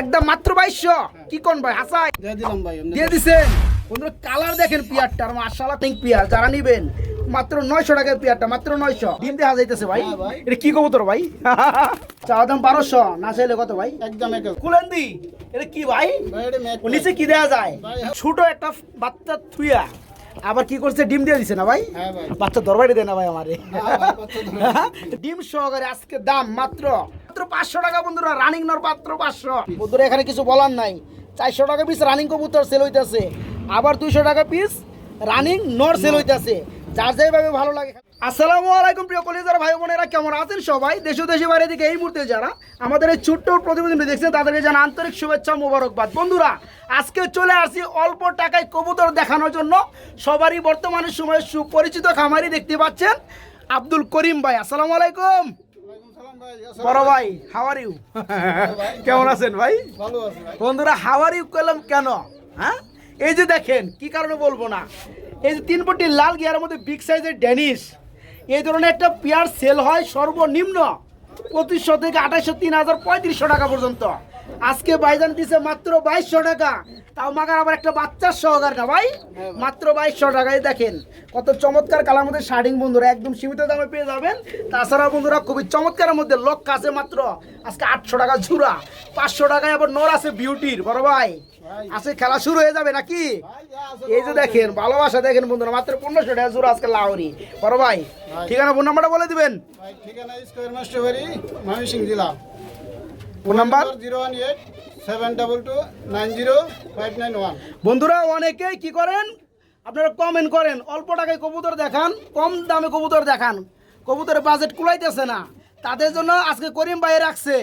একদম মাত্র বাইশশো। কি কোন ভাই? হাসাই। দিয়ে দিলাম ভাই। দিয়ে দিছেন। বন্ধুরা কালার দেখেন পিয়ারটা আর মাশাআল্লাহ পিঙ্ক পিয়ার। যারা নিবেন মাত্র নয়শো টাকার পিয়ারটা মাত্র নয়শো। ডিম দেখা যাইতেছে ভাই। হ্যাঁ এটা কি কবুতর ভাই? চাওয়া দাম বারোশো। না চাইলে কত ভাই? একদম এক কুলেন্দি। এটা কি ভাই? ভাই নিচে কি দেয়া যায়? ছোট একটা বাচ্চা থুইয়া। আবার কি করছে? ডিম দিয়ে দিছে না ভাই? হ্যাঁ বাচ্চা দরবারি দেয় না ভাই আমারে। ডিম সহকারে আজকে দাম মাত্র মাত্র পাঁচশো টাকা বন্ধুরা রানিং নর মাত্র পাঁচশো। বন্ধুরা এখানে কিছু বলার নাই। চারশো টাকা পিস রানিং কবুতর সেল হইতেছে। আবার দুইশো টাকা পিস রানিং নর সেল হইতেছে। যার যেভাবে ভালো লাগে আসসালামু আলাইকুম প্রিয় কলেজার ভাই বোনেরা কেমন আছেন সবাই দেশ দেশে বাইরে দিকে এই মুহূর্তে যারা আমাদের এই ছোট্ট প্রতিবেদনটি দেখছেন তাদেরকে জানা আন্তরিক শুভেচ্ছা মোবারকবাদ বন্ধুরা আজকে চলে আসি অল্প টাকায় কবুতর দেখানোর জন্য সবারই বর্তমানে সময়ে সুপরিচিত খামারি দেখতে পাচ্ছেন আব্দুল করিম ভাই আসসালামু আলাইকুম বড় ভাই হাওয়ার ইউ কেমন আছেন ভাই ভাই বন্ধুরা হাওয়ার ইউ করলাম কেন হ্যাঁ এই যে দেখেন কি কারণে বলব না এই যে তিন পটি লাল গিয়ারের মধ্যে বিগ সাইজের ড্যানিশ এই ধরনের একটা পেয়ার সেল হয় সর্বনিম্ন পঁচিশশো থেকে আঠাশশো তিন হাজার পঁয়ত্রিশশো টাকা পর্যন্ত। আজকে বাইজান দিছে মাত্র বাইশশো টাকা। তাও মাগার আবার একটা বাচ্চার সহকার না ভাই? মাত্র বাইশশো টাকায় দেখেন কত চমৎকার কালার মধ্যে শার্টিং বন্ধুরা একদম সীমিত দামে পেয়ে যাবেন। তাছাড়া বন্ধুরা খুবই চমৎকারের মধ্যে লক্ষ আছে মাত্র আজকে আটশো টাকা ঝুরা। পাঁচশো টাকায় আবার নর আছে বিউটির বড় ভাই। আজকে খেলা শুরু হয়ে যাবে নাকি? এই যে দেখেন ভালোবাসা দেখেন বন্ধুরা মাত্র পনেরোশো টাকা জোড়া আজকে লাউরি। বড় ভাই ঠিকানা ফোন নাম্বারটা বলে দিবেন? ঠিকানা স্কোয়ার মাস্টার বাড়ি ময়মনসিংহ জেলা। Phone number? Zero one eight seven double two nine zero five nine one. বন্ধুরা অনেকেই কি করেন? আপনারা কমেন্ট করেন। অল্প টাকায় কবুতর দেখান কম দামে কবুতর দেখান। কবুতরের বাজেট কুলাইতেছে না। তাদের জন্য আজকে করিম ভাই রাখছে।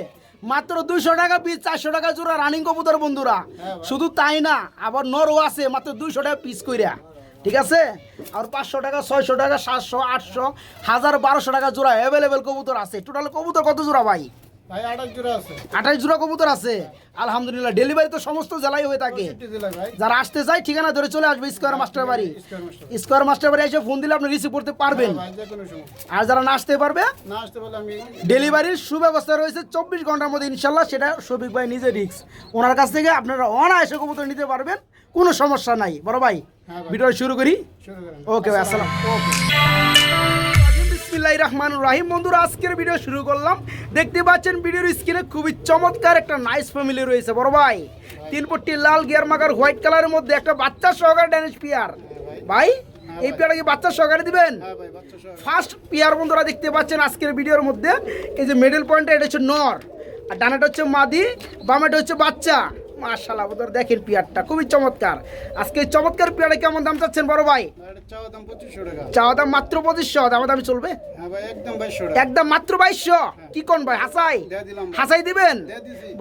মাত্র দুইশো টাকা পিস চারশো টাকা জোড়া রানিং কবুতর বন্ধুরা। শুধু তাই না আবার নরও আছে মাত্র দুইশো টাকা পিস কইরা। ঠিক আছে? আর পাঁচশো টাকা ছয়শো টাকা সাতশো আটশো হাজার বারোশো টাকা জোড়া অ্যাভেলেবেল কবুতর আছে। টোটাল কবুতর কত জোড়া ভাই? ভাই আঠাশ জোড়া আছে। আঠাশ জোড়া কবুতর আছে। আলহামদুলিল্লাহ ডেলিভারি তো সমস্ত জেলায় হয়ে থাকে। যারা আসতে চায় ঠিকানা ধরে চলে আসবে স্কোয়ার মাস্টার বাড়ি। স্কোয়ার মাস্টার বাড়ি। এসে ফোন দিলে আপনি রিসিভ করতে পারবেন। ভাই যে কোনো সময়। আর যারা না আসতে পারবে না আসতে বলে আমি ডেলিভারির সুব্যবস্থা রয়েছে চব্বিশ ঘণ্টার মধ্যে ইনশাল্লাহ সেটা শফিক ভাই নিজে রিক্স ওনার কাছ থেকে আপনারা অনায়াসে কবুতর নিতে পারবেন কোনো সমস্যা নাই। বড় ভাই হ্যাঁ ভিডিও শুরু করি। ওকে ভাই আসসালাম। বিসমিল্লাহ রহমান রাহিম। বন্ধুরা আজকের ভিডিও শুরু করলাম। দেখতে পাচ্ছেন ভিডিওর স্ক্রিনে খুবই চমৎকার একটা নাইস ফ্যামিলি রয়েছে বড় ভাই। তিন পট্টি লাল গিয়ার মাগার হোয়াইট কালারের মধ্যে একটা বাচ্চা সহকারে ড্যানিশ পিয়ার ভাই এই পেয়ারটা কি বাচ্চা সহকারে দিবেন? হ্যাঁ ভাই বাচ্চা সহ ফার্স্ট পিয়ার বন্ধুরা দেখতে পাচ্ছেন আজকের ভিডিওর মধ্যে। এই যে মিডল পয়েন্টটা এটা হচ্ছে নর। আর ডানাটা হচ্ছে মাদি বামেটা হচ্ছে বাচ্চা। মাশাল্লাহ বন্ধুরা দেখেন পিয়ারটা খুবই চমৎকার। আজকে চমৎকার পিয়ারে কেমন দাম চাচ্ছেন বড় ভাই? চাওয়া দাম মাত্র পঁচিশশো দাম দামি চলবে? হ্যাঁ একদম মাত্র বাইশশো? কি কোন ভাই হাসাই? হাসাই দিবেন?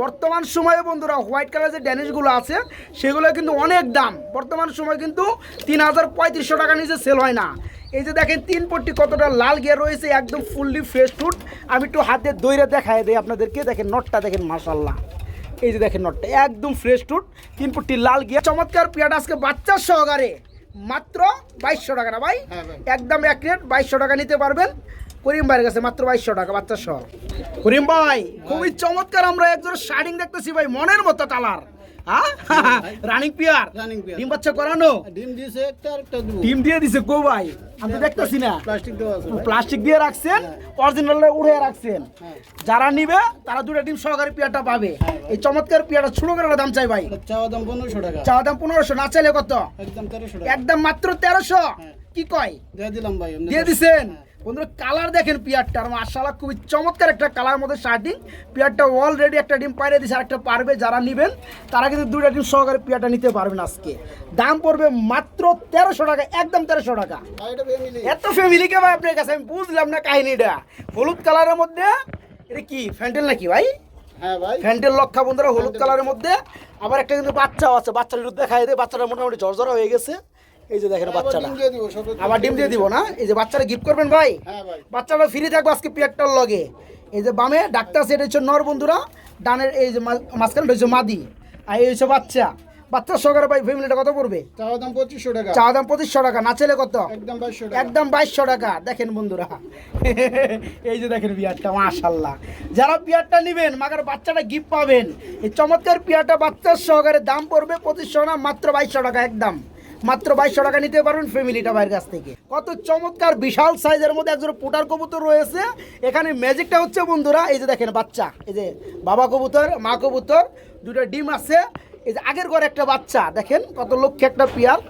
বর্তমান সময়ে বন্ধুরা হোয়াইট কালার যে ড্যানিশগুলো আছে সেগুলো কিন্তু অনেক দাম। বর্তমান সময় কিন্তু তিন হাজার পঁয়ত্রিশশো টাকা নিচে সেল হয় না। এই যে দেখেন তিন পট্টি কতটা লাল গিয়ার রয়েছে একদম ফুললি ফ্রেশ ফুড আমি একটু হাতে দইরে দেখায় দিই আপনাদেরকে। দেখেন নটটা দেখেন মাসাল্লাহ এই যে দেখেন নটটা একদম ফ্রেশ টুট তিন ফুটটি লাল গিয়া চমৎকার পিয়াটা আজকে বাচ্চার সহকারে। মাত্র বাইশশো টাকা না ভাই? হ্যাঁ একদম এক রেট বাইশশো টাকা নিতে পারবেন। করিম ভাইয়ের কাছে মাত্র বাইশশো টাকা বাচ্চার সহ। করিম ভাই খুবই চমৎকার আমরা একজন শাড়িং দেখতেছি ভাই মনের মতো colour running pair running pair ডিম বাচ্চা করানো? ডিম দিয়েছে একটা আর একটা দেবো ডিম দিয়ে দিছে গো ভাই। আমি তো দেখতেছি না। প্লাস্টিক দেওয়া আছে প্লাস্টিক দিয়ে রাখছেন অরিজিনাল উড়ে রাখছেন। হ্যাঁ। যারা নিবে তারা দুটো ডিম সহকারে পিয়ারটা পাবে। এই চমৎকার পিয়ারটা ছোট করে দাম চাই ভাই। চাওয়া দাম পনেরোশো টাকা। চাওয়া দাম পনেরোশো না চাইলে কত? একদম তেরোশো একদম মাত্র তেরোশো। কি কয়? দিয়ে দিলাম ভাই দিয়ে দিছেন? বন্ধুরা কালার দেখেন পিয়ারটা আর মাশাআল্লাহ খুবই চমৎকার একটা কালার মধ্যে শার্টিং। পিয়ারটা অলরেডি একটা ডিম পাইরে দিছে আরেকটা পারবে যারা নেবেন তারা কিন্তু দুইটা ডিম সহকারে পিয়ারটা নিতে পারবেন আজকে। দাম পড়বে মাত্র তেরোশো টাকা একদম তেরোশো টাকা। এত ফ্যামিলি কে ভাই আপনার কাছে? আমি বুঝলাম না কাহিনীটা। হলুদ কালারের মধ্যে এটা কি ফ্যান্টেল নাকি ভাই? হ্যাঁ ভাই। ফ্যান্টেল লক্ষা বন্ধুরা হলুদ কালারের মধ্যে। আবার একটা কিন্তু বাচ্চাও আছে বাচ্চার দুধ দেখাই দেয় বাচ্চাটা মোটামুটি ঝরঝরা হয়ে গেছে। এই যে দেখেন আবার বাচ্চাটা। ডিম দিয়ে দিব আবার ডিম দিয়ে দিব না? এই যে বাচ্চারা গিফট করবেন ভাই? হ্যাঁ ভাই। বাচ্চারা ফ্রি থাকবে আজকে পেয়ারটার লগে। এই যে বামে ডাক্তার সেটা হচ্ছে নর বন্ধুরা। ডানের এই যে মাঝখানটা হচ্ছে মাদি। আর এই হচ্ছে বাচ্চা। বাচ্চা সহকারে ভাই ফ্যামিলিটা কত পড়বে? চাওয়া দাম পঁচিশশো টাকা। চা দাম পঁচিশশো টাকা না চেলে কত? একদম বাইশশো টাকা। একদম বাইশশো টাকা। দেখেন বন্ধুরা। এই যে দেখেন বিয়ারটা মাশাল্লাহ যারা বিয়ারটা নেবেন মাগার বাচ্চাটা গিফট পাবেন। এই চমৎকার পিয়ারটা বাচ্চার সহকারে দাম পড়বে পঁচিশশো না মাত্র বাইশশো টাকা একদম। মাত্র বাইশশো টাকা নিতে পারবেন ফ্যামিলিটা ভাইয়ের কাছ থেকে। কত চমৎকার, বিশাল সাইজের মধ্যে একজন পোটার কবুতর রয়েছে। এখানে ম্যাজিকটা হচ্ছে, বন্ধুরা, এই যে দেখেন বাচ্চা, এই যে বাবা কবুতর, মা কবুতর, দুটো ডিম আছে। এই যে আগের ঘরে একটা বাচ্চা, দেখেন কত লক্ষ্যে একটা পিয়াল।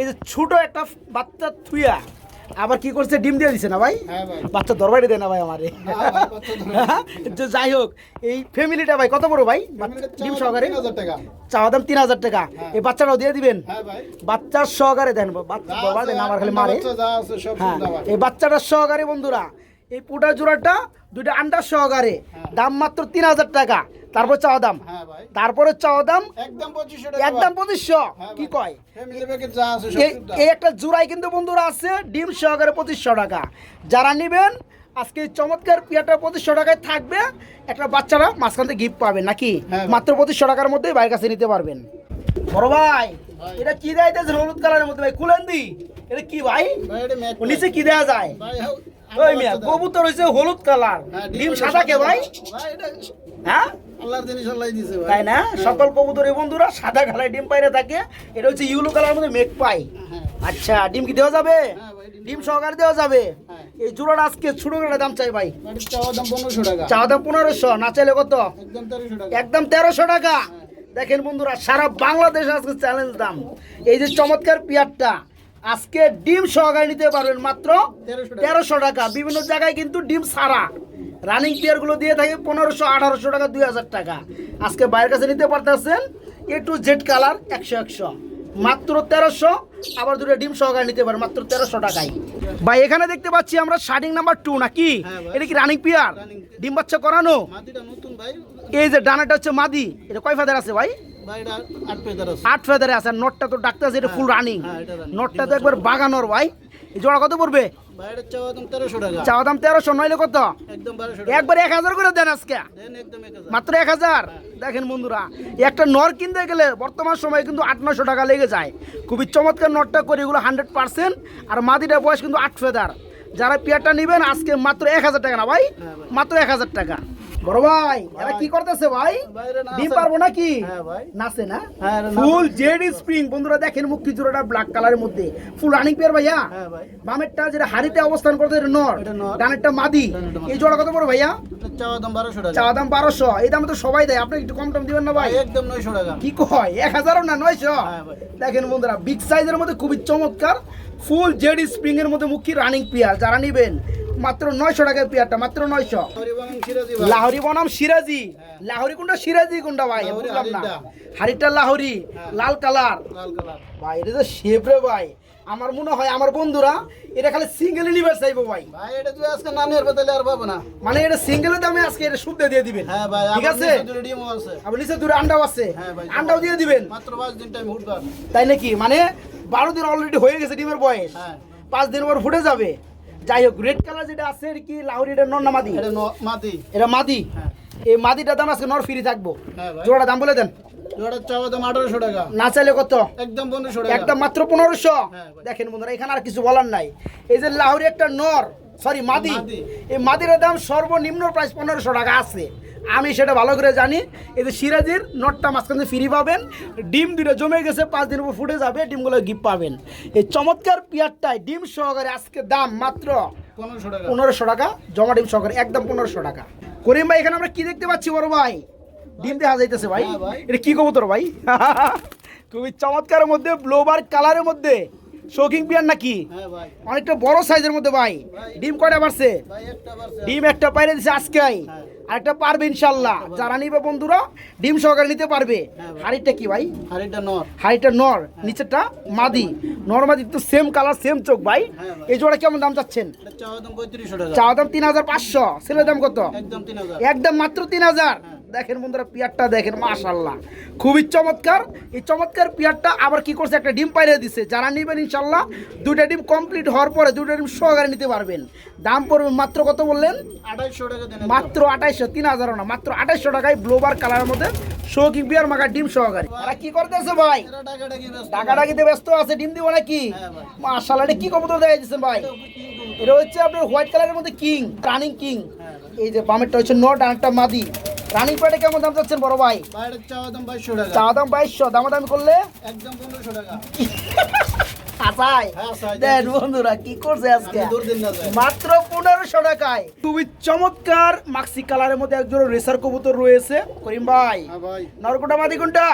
এই যে ছোটো একটা বাচ্চা থুইয়া আবার কি করছে? ডিম দিয়ে দিছে না ভাই? হ্যাঁ বাচ্চা দরবারে দেয় না ভাই আমারে। যাই হোক এই ফ্যামিলিটা ভাই কত বড় ভাই? ডিম সহকারে? চাওয়া দাম তিন হাজার টাকা। হ্যাঁ। এই বাচ্চাটাও দিয়ে দিবেন? হ্যাঁ বাচ্চার সহকারে দেন দেন আমার খালি মারে। হ্যাঁ। এই বাচ্চাটার সহকারে বন্ধুরা এই পোটা জোড়াটা দুইটা আন্ডার সহকারে। হ্যাঁ। দাম মাত্র তিন হাজার টাকা। তারপর চাওয়া দাম? হ্যাঁ তারপরে চাওয়া দাম? একদম পঁচিশশো হ্যাঁ কি কয়? এই একটা জোড়াই কিন্তু বন্ধুরা আছে ডিম সহকারে পঁচিশশো টাকা। যারা নেবেন আজকে চমৎকার পিয়াটা পঁচিশশো টাকায় থাকবে একটা বাচ্চারা মাঝখান থেকে গিফট পাবেন নাকি? হ্যাঁ মাত্র পঁচিশশো টাকার মধ্যে বাইরের কাছে নিতে পারবেন। বড় ভাই। এটা কি দেয় হলুদ কালারের মধ্যে? ভাই খুলেন দি এটা কি ভাই? নিচে কি দেওয়া যায়? ওই মিয়া কবুতর হয়েছে হলুদ কালার। ডিম সাদা কে ভাই? হ্যাঁ? তাই না? হ্যাঁ। সকল কবুতরের বন্ধুরা সাদা কালার ডিম পাইরে থাকে। এটা হচ্ছে ইউলো কালার মধ্যে মেঘ পাই। হ্যাঁ। আচ্ছা ডিম কি দেওয়া যাবে? হ্যাঁ ডিম সহকারে দেওয়া যাবে। এই জোড়াটা আজকে ছোট করে দাম চাই ভাই। চাওয়া দাম পনেরোশো না চাইলে কত? একদম তেরোশো টাকা। একদম তেরোশো টাকা। দেখেন বন্ধুরা সারা বাংলাদেশ আজকে চ্যালেঞ্জ দাম। এই যে চমৎকার পিয়ারটা আজকে ডিম সহকারে নিতে পারবেন মাত্র তেরোশো টাকা। বিভিন্ন জায়গায় কিন্তু ডিম সারা রানিং পিয়ারগুলো দিয়ে থাকে পনেরোশো আঠারোশো টাকা দুই হাজার টাকা। আজকে বাইরের কাছে নিতে পারতেছেন এ টু জেড কালার একশো একশো। মাত্র তেরোশো আবার দুটো ডিম সহকারে নিতে পারে মাত্র তেরোশো টাকায়। ভাই এখানে দেখতে পাচ্ছি আমরা শার্টিং নাম্বার টু নাকি? হ্যাঁ এটা কি রানিং পিয়ার ডিম বাচ্চা করানো? এই যে ডানাটা হচ্ছে মাদি এটা কয় ফাদার আছে ভাই? আট ফেদারে আছে। নটটা তো ডাক্তার আছে এটা ফুল রানিং নটটা তো একবার বাগানোর ভাই। জোড়া কত পড়বে? চাওয়া দাম তেরোশো নইলে কত? একবার এক হাজার করে দেন আজকে। মাত্র এক হাজার? দেখেন বন্ধুরা একটা নর কিনতে গেলে বর্তমান সময়ে কিন্তু আট নশো টাকা লেগে যায়। খুবই চমৎকার নরটা করে এগুলো হান্ড্রেড পার্সেন্ট আর বয়স কিন্তু আট ফেদার। যারা পেয়ারটা নিবেন আজকে মাত্র এক হাজার টাকা না হ্যাঁ ভাই। মাত্র এক হাজার টাকা। বড় ভাই এরা কি করতেছে ভাই? ডিম পারব নাকি? হ্যাঁ নাচে না? হ্যাঁ। ফুল জেড স্প্রিং বন্ধুরা দেখেন মুক্তি জোড়াটা ব্ল্যাক কালারের মধ্যে। ফুল রানিং পেয়ার ভাইয়া। হ্যাঁ বামেরটা যেটা হাড়িতে অবস্থান করতে এটা নর। ডানেরটা মাদি। এই জোড়া কত বড় ভাইয়া? চাওয়া দাম বারোশো এই দামে তো সবাই দেয়। আপনি একটু কম টম দিবেন না ভাই? একদম নয়শো টাকা। কি কয়? এক হাজারও না নয়শো? দেখেন বন্ধুরা বিগ সাইজের মধ্যে খুবই চমৎকার। ফুল জেড স্প্রিং এর মধ্যে মুখী রানিং পেয়ার যারা নিবেন মাত্র নয়শো টাকার পেয়ারটা মাত্র নয়শো। লাহোরি বনাম সিরাজি লাহোরি কোনটা সিরাজি কোনটা ভাই? বুঝলাম না। হাড়িটা। লাহোরি হ্যাঁ। লাল কালার। ভাই এটা তো শেপ রে ভাই। আমার মনে হয় আমার বন্ধুরা এটা খালি সিঙ্গেল ইউনিভার্স চাইব ভাই। ভাই এটা তুই আজকে না নিয়ে তাহলে আর পাবো না। মানে এটা সিঙ্গেলের দামে আজকে এটা শুদ্ধ দিয়ে দিবেন। হ্যাঁ ভাই ঠিক আছে? আবার নিচে দূরে আন্ডাও আছে। হ্যাঁ ভাই। আন্ডাও দিয়ে দিবেন। মাত্র পাঁচ দিন টাইম উঠবার তাই নাকি? মানে বারো দিন অলরেডি হয়ে গেছে ডিমের বয়স। হ্যাঁ। পাঁচ দিন পর ফুটে যাবে। যাই হোক রেড কালার যেটা আছে কি লাহোরি এটা নর না মাদি? এটা মাদি। হ্যাঁ। এই মাদিটা দাম আজকে নর ফ্রি থাকব। জোড়া জোড়াটা দাম বলে দেন। না চাইলে কত? একদম পনেরোশো একদম মাত্র পনেরোশো? হ্যাঁ। দেখেন বন্ধুরা এখানে আর কিছু বলার নাই। এই যে লাহোরি একটা নর সরি মাদি। এই মাদির দাম সর্বনিম্ন প্রাইস পনেরোশো টাকা আছে। আমি সেটা ভালো করে জানি। এই যে সিরাজির নটটা মাঝখানে ফ্রি পাবেন। ডিম দুটো জমে গেছে পাঁচ দিন উপর ফুটে যাবে ডিমগুলো গিফট পাবেন। এই চমৎকার পিয়ারটায় ডিম সহকারে আজকে দাম মাত্র পনেরোশো টাকা জমা ডিম সহকারে একদম পনেরোশো টাকা। করিম ভাই এখানে আমরা কি দেখতে পাচ্ছি বড় ভাই? ডিম দেখা যাইতেছে ভাই। হ্যাঁ ভাই। এটা কি কবুতর ভাই? খুবই চমৎকারের মধ্যে ব্লোবার কালারের মধ্যে। শৌকিং পিয়ার নাকি? হ্যাঁ অনেকটা বড় সাইজের মধ্যে ভাই। ডিম কয়টা পারছে ডিম একটা পাইরে দিছে আজকে হ্যাঁ। আরেকটা পারবে ইনশাল্লাহ। যারা নিবে বন্ধুরা ডিম সহকারে নিতে পারবে। হ্যাঁ হাড়িটা কি ভাই? এটা নর। হাড়িটা নর নিচেরটা মাদি। নর মাদি তো সেম কালার সেম চোখ ভাই। হ্যাঁ এই জোড়া কেমন দাম চাচ্ছেন? চাওয়া দাম চা দাম তিন হাজার পাঁচশো। ছেলের দাম কত? একদম মাত্র তিন হাজার। দেখেন বন্ধুরা পিয়ারটা দেখেন মাশাল্লাহ খুবই চমৎকার। এই চমৎকার পিয়ারটা আবার কি করছে? একটা ডিম পাইরে দিছে। যারা নেবেন ইনশাল্লাহ দুইটা ডিম কমপ্লিট হওয়ার পরে দুইটা ডিম সহকারে নিতে পারবেন। দাম পড়বে মাত্র কত বললেন? মাত্র আঠাইশশো তিন হাজারও না মাত্র আঠাইশশো টাকায় ব্লোবার কালারের মধ্যে শৌকিং বিয়ার মাখা ডিম সহকারে। তারা কি করতেছে ভাই? টাকাটা ব্যস্ত। আছে ডিম দিব নাকি? হ্যাঁ। মাশাল্লাহ এটা কি কবুতর দেখা দিচ্ছেন ভাই? এটা হচ্ছে আপনার হোয়াইট কালারের মধ্যে কিং রানিং কিং। হ্যাঁ এই যে বামেরটা হচ্ছে নট আর একটা মাদি। রানিং প্যাডে কেমন দাম চাচ্ছেন বড় ভাই? চা দাম বাইশশো দামাদামি করলে? একদম পনেরোশো টাকা। হ্যাঁ, আসাই। দেন। বন্ধুরা কি করছে আজকে? আপনি দূর দিন না যায়। মাত্র পনেরোশো টাকায়। খুবই চমৎকার মাক্সি কালারের মধ্যে একজন রেসার কবুতর রয়েছে। করিম ভাই হ্যাঁ নরকোটা মাদি কোনটা?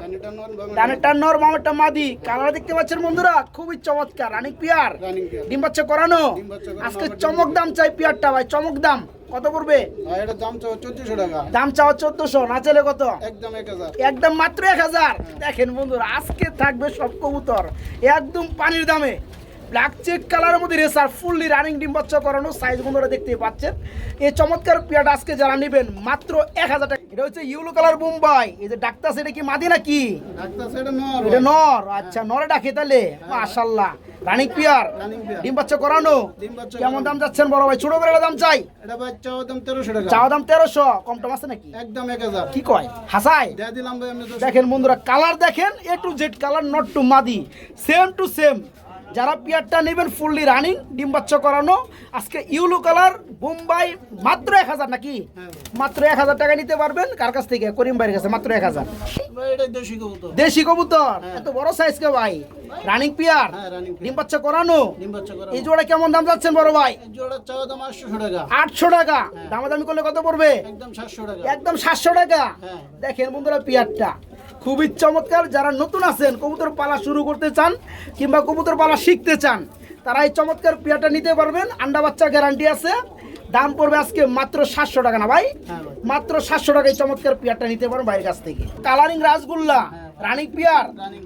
রানিটা নন বাংলা ডানেরটা নর মামারটা মাদি। কালার দেখতে পাচ্ছেন বন্ধুরা? খুবই চমৎকার রানিক পিয়ার পেয়ার ডিম বাচ্চা করানো, আজকে চমক দাম চাই পিয়ারটা ভাই চমক দাম। কত পড়বে? এটার দাম চাওয়া চোদ্দশো টাকা। দাম চাওয়া চোদ্দশো না চাইলে কত? একদম এক হাজার। একদম মাত্র এক হাজার। দেখেন বন্ধুরা আজকে থাকবে সব কবুতর। একদম পানির দামে। ব্ল্যাক চেক কালারের মধ্যে রেসার ফুললি রানিং ডিম বাচ্চা করানো সাইজ বন্ধুরা দেখতেই পাচ্ছেন। এই চমৎকার পিয়াটা আজকে যারা নেবেন মাত্র এক হাজার টাকা। এটা হচ্ছে ইউলো কালার বোম্বাই এই যে ডাক্তার সেটা কি মাদি নাকি? এটা নর। আচ্ছা নরে ডাকে তাহলে। মাশাল্লাহ রানিং পিয়ার ডিম বাচ্চা করানো। কেমন দাম যাচ্ছেন বড় ভাই? ছোট করে দাম চাই। এটা ভাই চাওয়া দাম তেরোশো টাকা। চাওয়া দাম তেরোশো কম টম আছে নাকি? একদম এক হাজার। কি কয়? হাসাই দিলাম দেখেন বন্ধুরা কালার দেখেন A to Z colour not to মাদি। সেম টু সেম যারা পিয়ারটা নেবেন ফুললি রানিং ডিম বাচ্চা করানো আজকে ইউলো কালার বোম্বাই মাত্র এক হাজার নাকি? হ্যাঁ মাত্র এক হাজার টাকা নিতে পারবেন কার কাছ থেকে? করিম ভাইয়ের কাছে মাত্র এক হাজার। দেশি কবুতর। হ্যাঁ। এত বড় সাইজ কে ভাই? রানিং পিয়ার হ্যাঁ ডিম বাচ্চা করানো? এই জোড়া কেমন দাম যাচ্ছেন বড় ভাই? আটশো টাকা। হ্যাঁ। দামাদামি করলে কত পড়বে? একদম সাতশো টাকা। হ্যাঁ। দেখেন বন্ধুরা পিয়ারটা খুবই চমৎকার যারা নতুন আছেন কবুতর পালা শুরু করতে চান কিংবা কবুতর পালা শিখতে চান তারা এই চমৎকার পিয়ারটা নিতে পারবেন। আন্ডা বাচ্চা গ্যারান্টি আছে। দাম পড়বে আজকে মাত্র সাতশো টাকা না ভাই? হ্যাঁ মাত্র সাতশো টাকায় চমৎকার পিয়ারটা নিতে পারেন বাইরের কাছ থেকে। কালারিং রাসগুল্লা হ্যাঁ। রানিং পিয়ার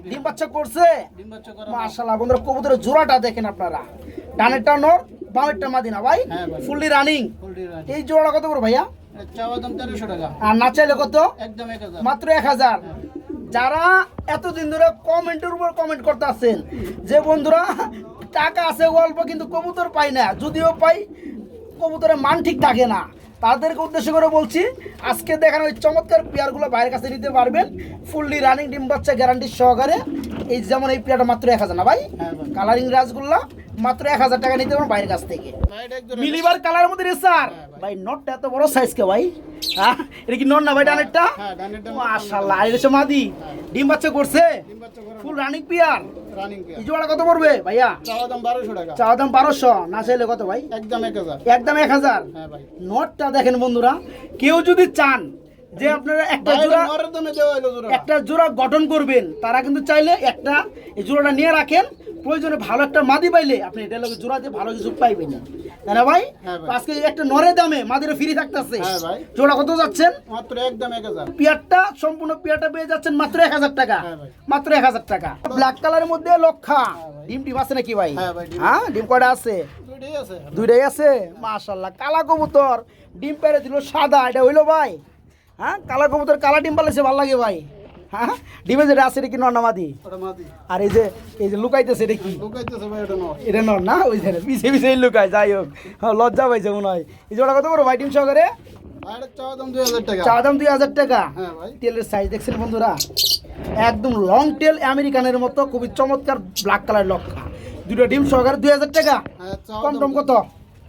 ডিম বাচ্চা করছে? করা বন্ধুরা কবুতরের জোড়াটা দেখেন আপনারা। ডানেরটা নর বামেরটা মাদিনা ভাই। হ্যাঁ ভাই। Fully running. এই জোড়াটা কত করে ভাইয়া? আর না চাইলে কত? একদম মাত্র এক হাজার। যারা এতদিন ধরে কমেন্টের উপর কমেন্ট করতে আছেন যে বন্ধুরা টাকা আছে অল্প কিন্তু কবুতর পাই না যদিও পাই কবুতরের মান ঠিক থাকে না। তাদেরকে উদ্দেশ্য করে বলছি আজকে দেখানো ওই চমৎকার পেয়ারগুলো বাইরের কাছে নিতে পারবেন। ফুললি রানিং ডিম বাচ্চা গ্যারান্টি সহকারে। এই যেমন এই পেয়ারটা মাত্র এক হাজার না ভাই? হ্যাঁ ভাই। কালারিং রাজগুল্লা মাত্র এক হাজার টাকা নিতে পারবেন বাইরের কাছ থেকে। মিলিবার কালারের মধ্যে রেসার। ভাই। নটটা এত বড় সাইজ কে ভাই? হ্যাঁ এটা কি নট না ভাই ডানেরটা? হ্যাঁ ডানেরটা মাশাআল্লাহ আর এটা মাদি ডিম বাচ্চা করছে? ডিম বাচ্চা করা। ফুল রানিং পিয়ার রানিং এই জোড়া কত পড়বে ভাইয়া? চাওয়া দাম বারোশো টাকা। চাওয়া দাম বারোশো না চাইলে কত ভাই? একদম হ্যাঁ ভাই। নটটা দেখেন বন্ধুরা কেউ যদি চান যে আপনারা একটা জোড়া একটা জোড়া গঠন করবেন তারা কিন্তু চাইলে একটা এই জোড়াটা নিয়ে রাখেন। প্রয়োজনে ভালো একটা মাদি পাইলে আপনি এটা লোক জোড়া দিয়ে ভালো কিছু পাইবেন তাই না ভাই? হ্যাঁ ভাই। আজকে একটা নরের দামে মাদিরা ফ্রি থাকতেছে। হ্যাঁ জোড়া কত যাচ্ছেন? মাত্র একদম এক হাজার। পিয়ারটা সম্পূর্ণ পিয়ারটা পেয়ে যাচ্ছেন মাত্র এক হাজার টাকা। হ্যাঁ মাত্র এক হাজার টাকা। ব্ল্যাক কালারের মধ্যে লক্ষা। ডিম টিম আছে নাকি ভাই? হ্যাঁ ডিম। কয়টা আছে? দুইটাই আছে। দুইটাই আছে? মাশাল্লাহ কালা কবুতর। ডিম পেরে দিল সাদা এটা হইল ভাই। হ্যাঁ কালা কবুতর কালা ডিম পালেছে ভালো লাগে ভাই। হ্যাঁ? ডিমে যেটা আছে এটা কি মাদি? আর এই যে এই যে লুকাইতেছে এটা কি? এটা নর। না? ওই যে পিছে পিছে লুকায় যাই হোক। হ্যাঁ, লজ্জা পাইছে মনে হয়। এই জোড়া কত বড় ভাই ডিম সহকারে? চা দাম দুই হাজার টাকা। হ্যাঁ তেলের সাইজ দেখছেন বন্ধুরা? একদম লং টেল আমেরিকানের মতো খুবই চমৎকার ব্ল্যাক কালার লক্ষা। দুটো ডিম সহকারে দুই হাজার টাকা। কম কত?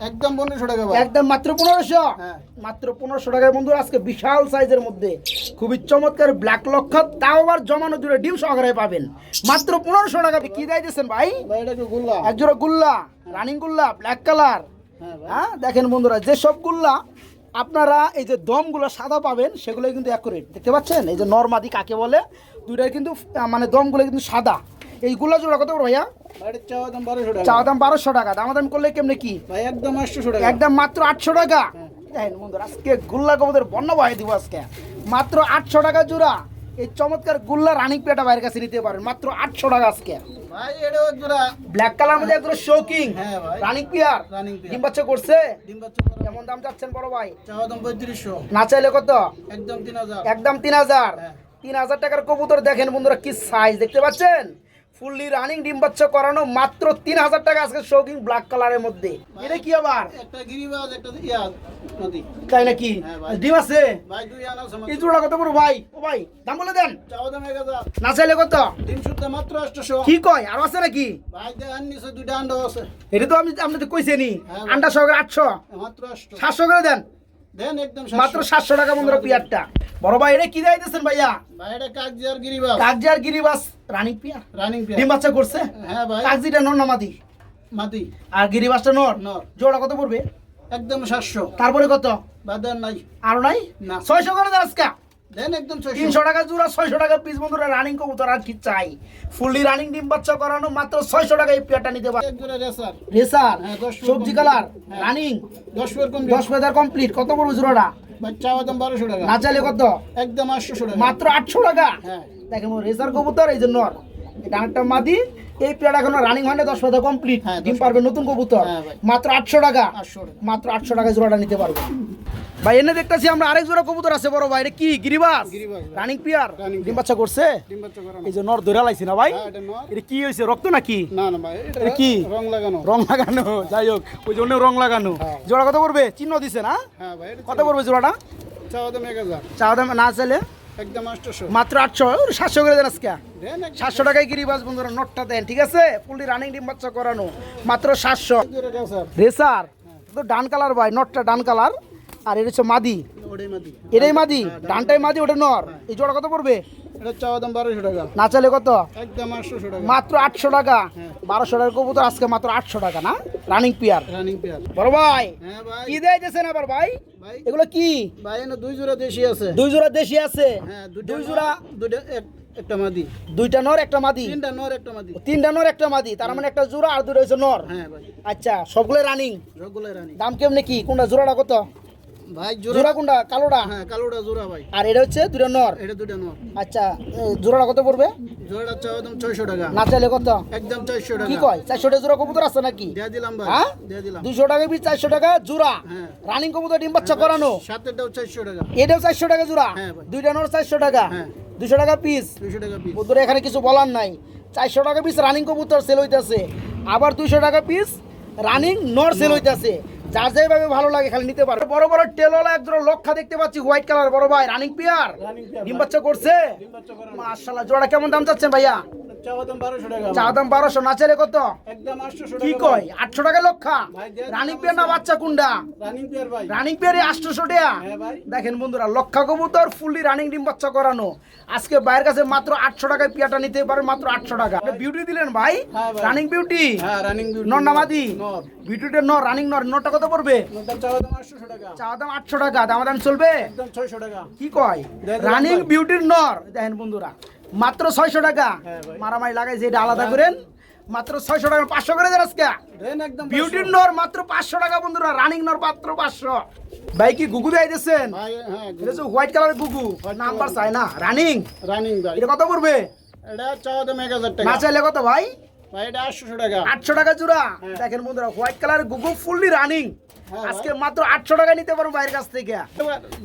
একদম পনেরোশো টাকা একদম মাত্র পনেরোশো? হ্যাঁ। মাত্র পনেরোশো টাকায় বন্ধুরা আজকে বিশাল সাইজের মধ্যে। খুবই চমৎকার ব্ল্যাক লক্ষা তাও আবার জমানো দুটো ডিম সহকারে পাবেন। মাত্র পনেরোশো টাকা কি দিয়েছেন ভাই? গুল্লা এক জোড়া গুল্লা? রানিং গুল্লা ব্ল্যাক কালার হ্যাঁ দেখেন বন্ধুরা যে সবগুলা আপনারা এই যে দমগুলো সাদা পাবেন সেগুলো কিন্তু অ্যাকুরেট দেখতে পাচ্ছেন? এই যে নর্মাদি কাকে বলে দুইটার কিন্তু মানে দমগুলো কিন্তু সাদা। এইগুলো জোড়া কত বড় ভাইয়া? চাওয়া দাম বারোশো টাকা। দামাদাম করলে কেমনে কি? ভাই একদম টাকা। একদম মাত্র আটশো টাকা? দেখেন বন্ধুরা আজকে গুল্লা বন্য বহাই দিব আজকে। মাত্র আটশো টাকা জোড়া। এই চমৎকার গুল্লা রানিং পেটা কাছে নিতে পারেন। মাত্র আটশো টাকা আজকে। ভাই এটাও জোড়া। ব্ল্যাক কালার মধ্যে একদম শোকিং হ্যাঁ ভাই। Running pair. Running pair. ডিম বাচ্চা করছে? ডিম বাচ্চা কেমন দাম চাচ্ছেন বড় ভাই? চাওয়া দাম পঁয়ত্রিশশো। না চাইলে কত? একদম তিন হাজার। একদম তিন হাজার। হ্যাঁ। তিন হাজার টাকার কবুতর দেখেন বন্ধুরা কি সাইজ দেখতে পাচ্ছেন? ফুললি রানিং ডিম বাচ্চা করানো মাত্র তিন হাজার টাকা আজকে শোকিং ব্ল্যাক কালারের মধ্যে। এটা কি আবার? একটা গিরিবাজ একটা তাই নাকি? হ্যাঁ। ডিম আছে? এই জোড়া কত বড় ভাই? ও ভাই দাম বলে দেন। না চাইলে কত? ডিম শুদ্ধ মাত্র আটশোশো। কি কয়? আরও আছে নাকি? ভাই দেন নিচে দুইটা আন্ডা আছে। এটা তো আমি আপনি তো কইছেনি হ্যাঁ, আন্ডা সহকারে আটশো। মাত্র আটশো। সাতশো করে দেন। দেন একদম মাত্র সাতশো টাকা বন্ধুরা পিয়ারটা। বড় ভাই এটা কি দিতেছেন ভাইয়া? ভাই এটা কাকজিয়ার গিরিবাজ কাগজি আর গিরিবাস। Running pair? রানিং ডিম বাচ্চা করছে? হ্যাঁ ভাই। কাগজিটা নর না মাদি? আর গিরিবাসটা নর? নর। জোড়া কত পড়বে? একদম সাতশো। তারপরে কত? বা দেন নাই। আরও নাই? না। ছয়শো করে দেন তিনশো টাকা জোড়া ছয়শো টাকা পিস বন্ধুরা রানিং কবুতর আর কি চাই? ফুললি রানিং ডিম বাচ্চা করানো মাত্র ছয়শো টাকা এই নিতে পারে। রেসার। রেসার হ্যাঁ, দশ সবজি কালার হ্যাঁ। রানিং দশ দশ পেজার কমপ্লিট কত বড় জোড়াটা? চাওয়া বারোশো টাকা। না চাইলে কত? একদম আটশো টাকা। মাত্র আটশো টাকা? হ্যাঁ। দেখেন রেসার কবুতর এই জন্য একটা মাদি এই পেয়ারা এখনও রানিং হয় না দশ পাতা কমপ্লিট হ্যাঁ, ডিম পারবে নতুন কবুতর। হ্যাঁ, মাত্র আটশো টাকা। মাত্র আটশো টাকা জোড়াটা নিতে পারবে। ভাই এনে দেখতেছি আমরা আরেক জোড়া কবুতর আছে বড় ভাই। এটা কি? গিরিবাস? রানিং পিয়ার ডিম বাচ্চা করছে? এই যে নর ধরে লাইছি না ভাই? হ্যাঁ, এটা কি হয়েছে রক্ত নাকি? না না ভাই এটা কি? রং লাগানো। রং লাগানো যাই হোক ওই জন্য রং লাগানো। জোড়া কত পড়বে চিহ্ন দিছে না? কত পড়বে জোড়াটা? চাওয়া দাম এক হাজার। চা দাম না চাইলে? একদম আটশোশো মাত্র আটশো। সাতশো করে দেন আজকে। দেন একদম সাতশো টাকায় গিরিবাস বন্ধুরা? নোটটা দেন ঠিক আছে? ফুললি রানিং ডিম বাচ্চা করানো। মাত্র সাতশো। এক জোড়া রেসার রেসার তো ডান কালার ভাই নটটা ডান কালার আর এটা হচ্ছে মাদি। এটাই মাদি ডানটাই মাদি ওটা নর। এই জোড়া কত পড়বে? এটা চাওয়া দাম বারোশো টাকা। না চাইলে কত? একদম আটশোশো টাকা। মাত্র আটশো টাকা? হ্যাঁ। বারোশো টাকার কবুতর আজকে মাত্র আটশো টাকা না? রানিং পিয়ার রানিং পেয়ার বড় ভাই হ্যাঁ কি দিয়েছেন আবার ভাই? এগুলো কি? ভাই দুই জোড়া দেশি আছে। দুই জোড়া দেশি আছে? হ্যাঁ দুই জোড়া? দুইটা এক- একটা মাদি। দুইটা নর একটা মাদি? তিনটা নর একটা মাদি। তিনটা নর একটা মাদি। তার মানে একটা জোড়া আর দুটো হচ্ছে নর? হ্যাঁ ভাই। আচ্ছা সবগুলো রানিং রানিং দাম কেমনে কি? কোনটা জোড়াটা কত? ভাই জোড়া জোড়া কোনটা? কালোটা? হ্যাঁ কালোটা জোড়া ভাই। আর এটা হচ্ছে দুটো নর? এটা দুইটা নর। আচ্ছা জোড়াটা কত পড়বে? জোড়াটা চাওয়া দাম ছয়শো টাকা। না চাইলে কত? একদম চারশো টাকা। কি কয়? চারশো টাকা জোড়া কবুতর আছে নাকি? দিয়ে দিলাম ভাই হ্যাঁ? দিয়ে দিলাম। দুশো টাকা পিস চারশো টাকা জোড়া। হ্যাঁ। রানিং কবুতর ডিম বাচ্চা করানো। সাতেরটাও চারশো টাকা। এটাও চারশো টাকা জোড়া? হ্যাঁ দুইটা নর চারশো টাকা? হ্যাঁ। দুশো টাকা পিস? দুইশো টাকা পিস। বন্ধুরা এখানে কিছু বলার নাই। চারশো টাকা পিস রানিং কবুতর সেল হইতেছে। আবার দুশো টাকা পিস রানিং নর সেল হইতেছে। যার যেভাবে ভালো লাগে খালি নিতে পারবে বড় বড় টেলওয়ালা একজন লক্ষা দেখতে পাচ্ছি হোয়াইট কালার বড় ভাই রানিং পিয়ার ডিম বাচ্চা করছে? মাশাআল্লাহ জোড়া কেমন দাম চাচ্ছেন ভাইয়া? চা দাম বারোশো না চাইলে কত? কি কয়? আটশো টাকা লক্ষা? রানিং পিয়ার না বাচ্চা কুন্ডা? রানিং পেয়ার আটশোশো টাকা? হ্যাঁ দেখেন বন্ধুরা লক্ষা কবুতর ফুললি রানিং ডিম বাচ্চা করানো। আজকে বাইরের কাছে মাত্র আটশো টাকায় পিয়াটা নিতে পারে মাত্র আটশো টাকা। বিউটি দিলেন ভাই? হ্যাঁ রানিং বিউটি হ্যাঁ নর নামাদি? বিউটিটা নর রানিং নর। নরটা কত পড়বে? চা দাম আটশো টাকা। দাম দাম চলবে? ছয়শো টাকা। কি কয়? রানিং বিউটির নর। দেখেন বন্ধুরা মাত্র ছয়শো টাকা। হ্যাঁ মারামারি লাগাইছে এটা আলাদা করেন। মাত্র ছয়শো টাকা পাঁচশো করে দেন আজকে। বিউটির নর মাত্র পাঁচশো টাকা বন্ধুরা। রানিং নর মাত্র পাঁচশো। ভাই কি গুগু দিয়ে দিয়েছেন হ্যাঁ হোয়াইট কালারের গুগু। নাম্বার চাই না। রানিং রানিং এটা কত করবে এটা চৌদ্দ হাজার না চাইলে কত ভাই? ভাই এটা আটশোশো টাকা। আটশো টাকা জোড়া? হ্যাঁ। দেখেন বন্ধুরা হোয়াইট কালারের গুগু ফুললি রানিং হ্যাঁ, আজকে মাত্র আটশো টাকা নিতে পারব বাইরের কাছ থেকে।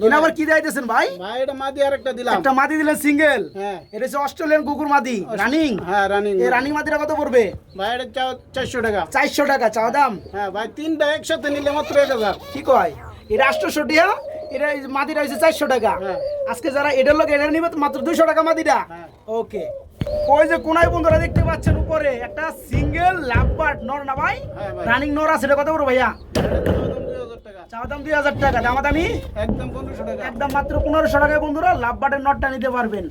এটা আবার কি দিয়েছেন ভাই? ভাই এটা মাদি আর দিলাম। একটা মাদি দিলেন সিঙ্গেল হ্যাঁ। এটা হচ্ছে অস্ট্রেলিয়ান কুকুর মাদি। রানিং হ্যাঁ রানিং এই রানিং মাদিটা কত পড়বে? ভাই এটা টাকা। চারশো টাকা চাওয়া দাম? হ্যাঁ ভাই তিনটা একসাথে নিলে মাত্র এক হাজার। কি কয়? এটা আটশোশো টাকা এটা মাটিটা হয়েছে চারশো টাকা। হ্যাঁ। আজকে যারা এটার লোক এটা নিবে মাত্র দুশো টাকা মাদিটা। হ্যাঁ। ওকে। ওই যে কোনায় বন্ধুরা দেখতে পাচ্ছেন উপরে একটা সিঙ্গেল লাভবার্ড নর না ভাই? হ্যাঁ রানিং নর আছে এটা কত বড় ভাইয়া? এটা দুই হাজার টাকা। চাওয়া দুই হাজার টাকা। দামা একদম পনেরোশো টাকা। একদম মাত্র পনেরোশো টাকায় বন্ধুরা লাভবার্ডের নটটা নিতে পারবেন।